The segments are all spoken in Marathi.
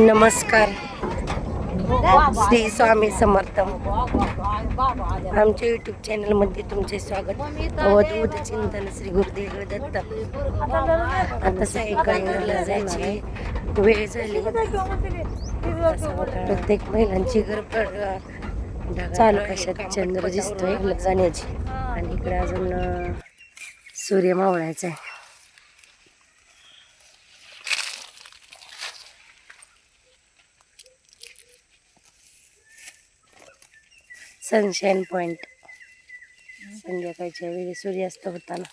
नमस्कार. श्री स्वामी समर्थ. आमच्या युट्यूब चॅनलमध्ये तुमचे स्वागत. अवधूत चिंतन श्री गुरुदेव दत्त. आता सायंकाळी जायची वेळ झाली. प्रत्येक महिलांची गडबड चालू कशात चंद्र दिसतोय जाण्याची. आणि इकडे अजून सूर्य मावळायचा आहे. सनशाईन पॉइंट संध्याकाळच्या वेळी सूर्यास्त होताना.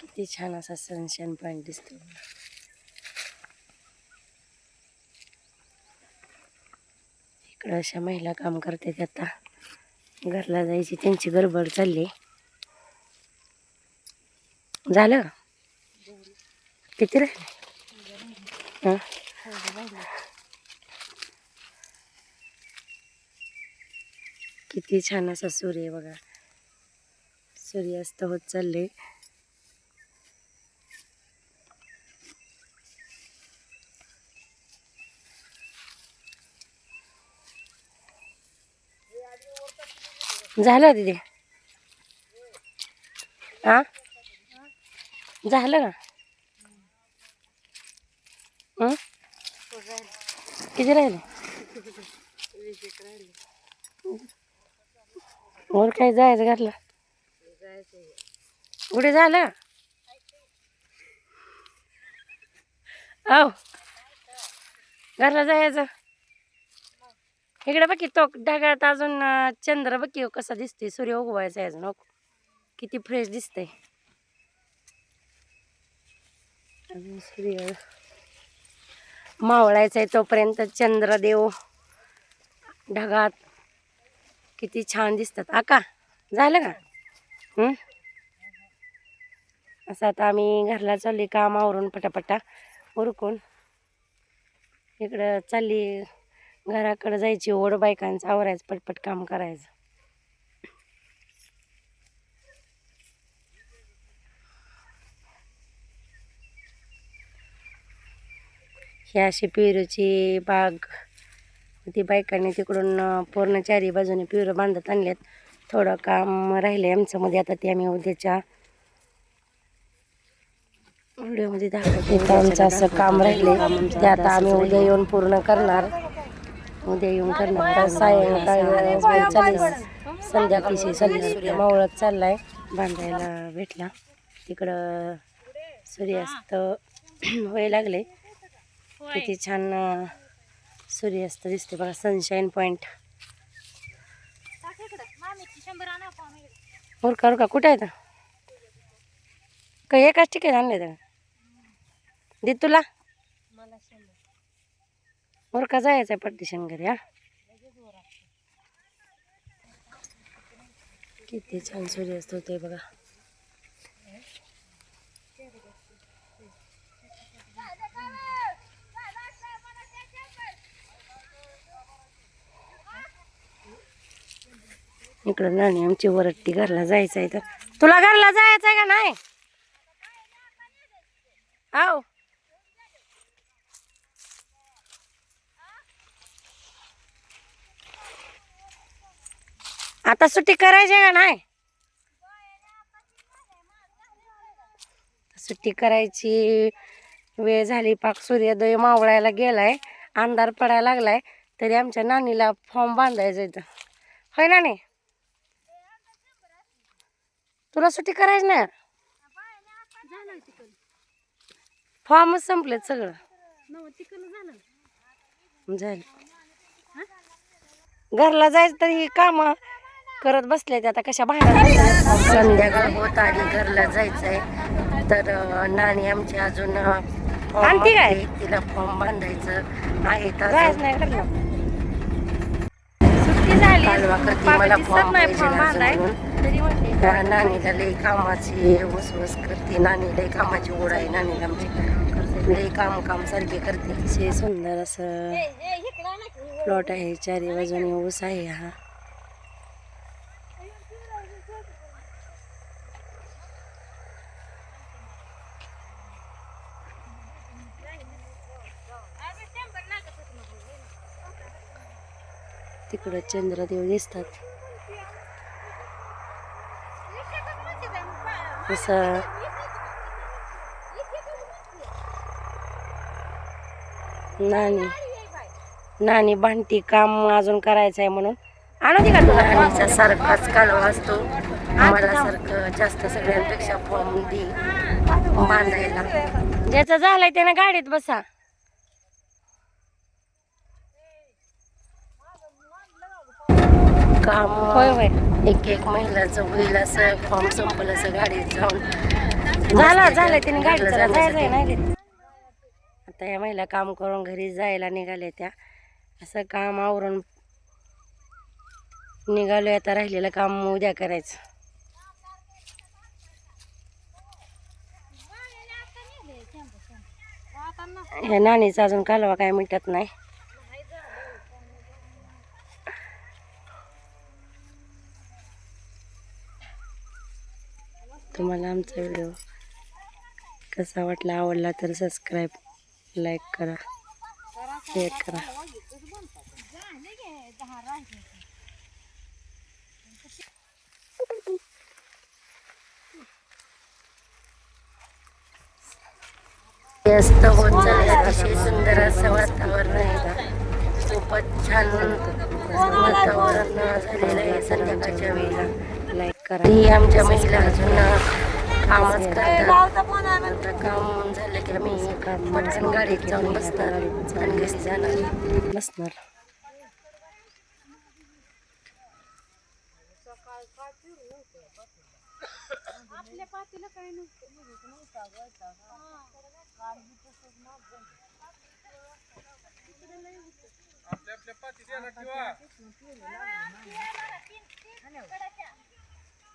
किती छान असा सनशाईन पॉइंट दिसतो. इकडं अशा महिला काम करतात आता. घरला जायची त्यांची गडबड चालली. झालं? किती राहिले? हां? किती छान असा सूर्य बघा. सूर्यास्त होत चालले झालं तिथे हा झालं का? किती राहिले? वर काय जायचं घरला? पुढे झालं? औ घरला जायचं. इकडे बघी तो ढगात अजून चंद्र बघी हो कसा दिसते सूर्य उगवायचा अजून. नको किती फ्रेश दिसते अजून सूर्य मावळायचा आहे तोपर्यंत चंद्रदेव ढगात किती छान दिसतात. आका झालं का? असं आता आम्ही घरला चालली काम आवरून पटापटा उरकून. इकडं चालली घराकडं जायची ओढ बायकांचं आवरायचं पटपट काम करायचं. ही अशी पेरूची बाग ती बायकांनी तिकडून पूर्ण चारी बाजूने पिवरं बांधत आणल्यात. थोडं काम राहिलंय आमचं मध्ये आता ते आम्ही उद्याच्या व्हिडिओमध्ये दाखवते. इथं आमचं असं काम राहिले ते आता आम्ही उद्या येऊन पूर्ण करणार. उद्या येऊन करणार. सायंकाळी चालेल संध्याकाळी चालली सूर्य मावळत चाललाय. बांधायला भेटला. तिकडं सूर्यास्त व्हायला लागले. किती छान सूर्यास्त दिसते बघा सनशाईन पॉइंट उरका उरका कुठे आहे का एकाच ठिकाणी आणले तर दे तुला. उरका जायचं आहे पट्टिशन घरी हा? किती छान सूर्यास्त होते बघा. इकडं नाणी आमची वरट्टी घरला जायचं आहे तर. तुला घरला जायचं आहे का नाही? आव. आता सुट्टी करायची आहे का नाही? सुट्टी करायची. वेळ झाली पाक सूर्योदय मावळायला गेलाय. अंधार पडायला लागलाय. तरी आमच्या नानीला फॉर्म बांधायचं इथं. होय नानी तुला सुट्टी करायची ना फॉर्मच संपलेत सगळं. झालं. घरला जायचं तर ही काम करत बसले आता कशा बाहेर संध्याकाळ होत आली घरला जायचंय. तर नाणी आमची अजून आणती काय? आहे. तिला फॉर्म बांधायचं आहे. तर नाही कालवा करते मला फॉर्म पाहिजे नानीला लई कामाची वसवस करते नानी लई कामाची ओढ आहे नानीला आमची. लई काम काम सारखे करते. सुंदर असं प्लॉट आहे चारी बाजूने ऊस आहे हा. तिकडं चंद्रदेव दिसतात. असं. नानी. नानी भांटी काम अजून करायचं आहे म्हणून. आणू दे का तुला नानीचा सारखाच कालवा असतो. आम्हाला सारखं जास्त सगळ्यांपेक्षा फॉर्म दे बांधायला ज्याचं झालंय त्यानं गाडीत बसा. काम. होय होय. एक एक महिलाचं होईल असं फॉर्म संपलं असं गाडीत जाऊन. झाला झालं त्याने गाडीत जायचं नाही. आता या महिला काम करून घरी जायला निघाल्या त्या. असं काम आवरून निघालोय आता राहिलेलं काम उद्या करायचं. ह्या नानीचा अजून कालवा काय मिटत नाही. तुम्हाला आमचा व्हिडिओ कसा वाटला आवडला तर सबस्क्राईब लाईक करा शेअर करा. व्यस्त होत चालले अतिशय सुंदर असं वातावरण आहे खूपच छान वातावरण झालेलं आहे संध्याकाळच्या वेळेला. ही आमच्या महिला अजून कामच करतात. काम झालं की आम्ही पटकन गाडीत जाऊन बसणार. आणि घरी जाणार. बसणार.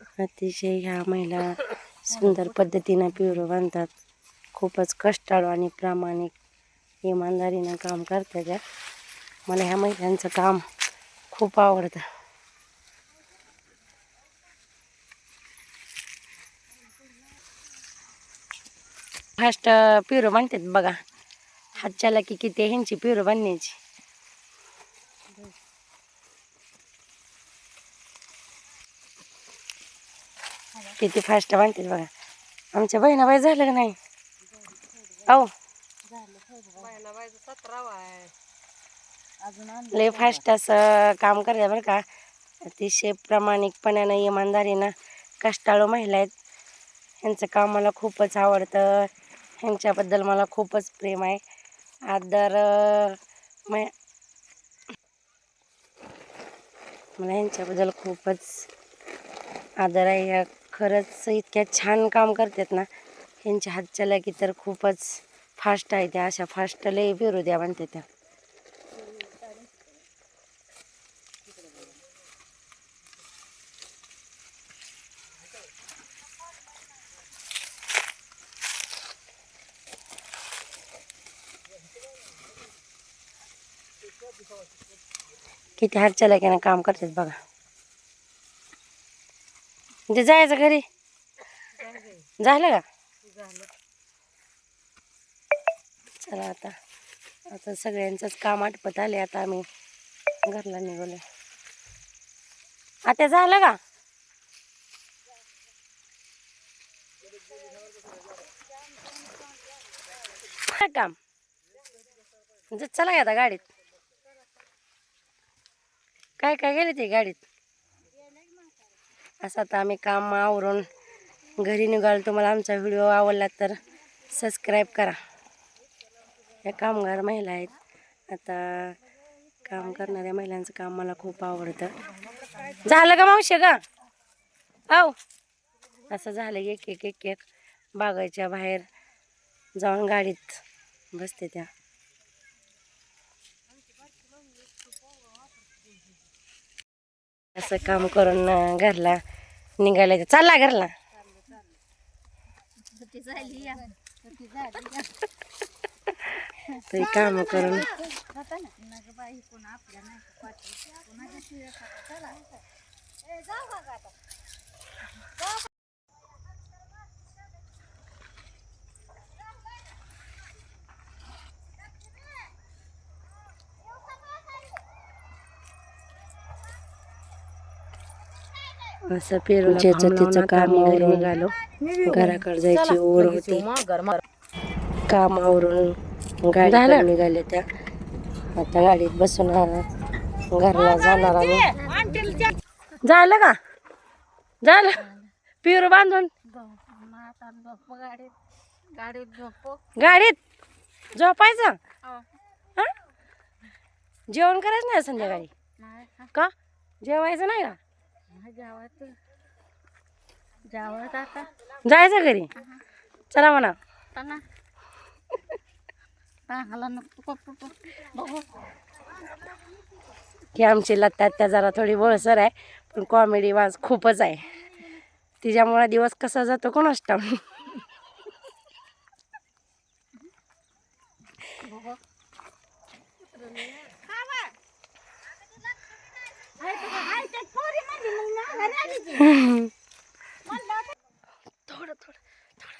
अतिशय ह्या महिला सुंदर पद्धतीनं पिवरं बांधतात. खूपच कष्टाळू आणि प्रामाणिक इमानदारीनं काम करतात त्या मला ह्या महिलांचं काम खूप आवडतं. फास्ट पिवरं बांधतात बघा. हातच्याला की किती ह्यांची पिवरं बांधण्याची. किती फास्ट बांधतील बघा. आमच्या बहिणाबाई झालं का नाही? औ लय फास्ट असं काम करतात बरं का. अतिशय प्रामाणिकपणानं इमानदारीनं कष्टाळू महिला आहेत. ह्यांचं काम मला खूपच आवडतं. ह्यांच्याबद्दल मला खूपच प्रेम आहे. आदर मै मला ह्यांच्याबद्दल खूपच आदर आहे. खरंच इतक्या छान काम करतात ना. यांच्या हातच्या की तर खूपच फास्ट आहे त्या अशा फास्ट लय फिरू द्या म्हणते त्या. किती हातच्या लागाने काम करतात बघा. म्हणजे जायचं घरी? झालं का? चला आता. आता सगळ्यांचंच काम आटपत आले आता आम्ही. घरला निघालो आता झालं का? काय काम. म्हणजे चला आता गाडीत. काय काय गेले ते गाडीत? असं आता आम्ही काम आवरून घरी निघालो. तुम्हाला आमचा व्हिडिओ आवडला तर सबस्क्राईब करा. या कामगार महिला आहेत. आता काम करणाऱ्या महिलांचं काम मला खूप आवडतं. झालं का मावशी का औ असं झालं एक एक एक एक. बागाच्या बाहेर जाऊन गाडीत बसते त्या. असं काम करून घरला निघायला चालला घरला. ते काम करून. असं तिचं निघालो. घराकडे जायची ओढ होती. कामावरून गाडी निघाले त्या. आता गाडीत बसून आ- घरला जाणार आम्ही. झालं का? झालं? पिरू बांधून. गाडीत? झोपायचं? हा? जेवण करायचं नाही संध्याकाळी? का? जेवायचं नाही का? जायचं घरी? चला म्हणा. की आमची लत्ता त्या जरा थोडी बोळसर आहे पण कॉमेडी वाज खूपच आहे. तिच्यामुळे दिवस कसा जातो कोणाच ठाऊक. थोडं थोडं थोडं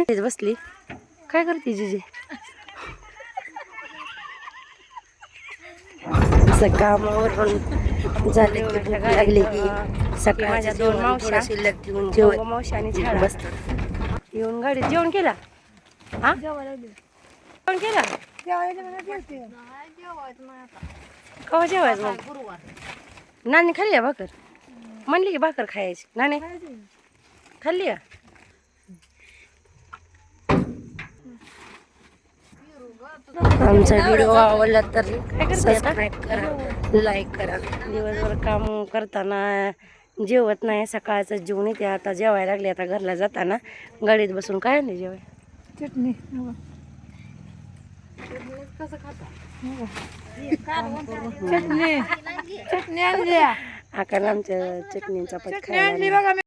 थोडं बसली काय करते जिजे असं कामावरून झाले लागले की सकाळी माझ्या दोन मावशी शिल्लक घेऊन जेवण मावशा आणि झाड बसतात येऊन गाडीत जेवण केला हा? जेवण केला? कवा जेवायचं मग? नानी खाल्ली भाकर? म्हणली की भाकर खायची. नानी? खाल्ली का आमचा व्हिडिओ आवडला तर सबस्क्राईब करा लाईक करा. दिवसभर काम करताना जेवत नाही सकाळचं जेवण येते. आता जेवायला लागले आता घरला जाताना गाडीत बसून काय नाही जेवाय चटणी. चटणी चटणी. आणली आकाला आमच्या चटणीचा पट चटणी आणली बघा मी.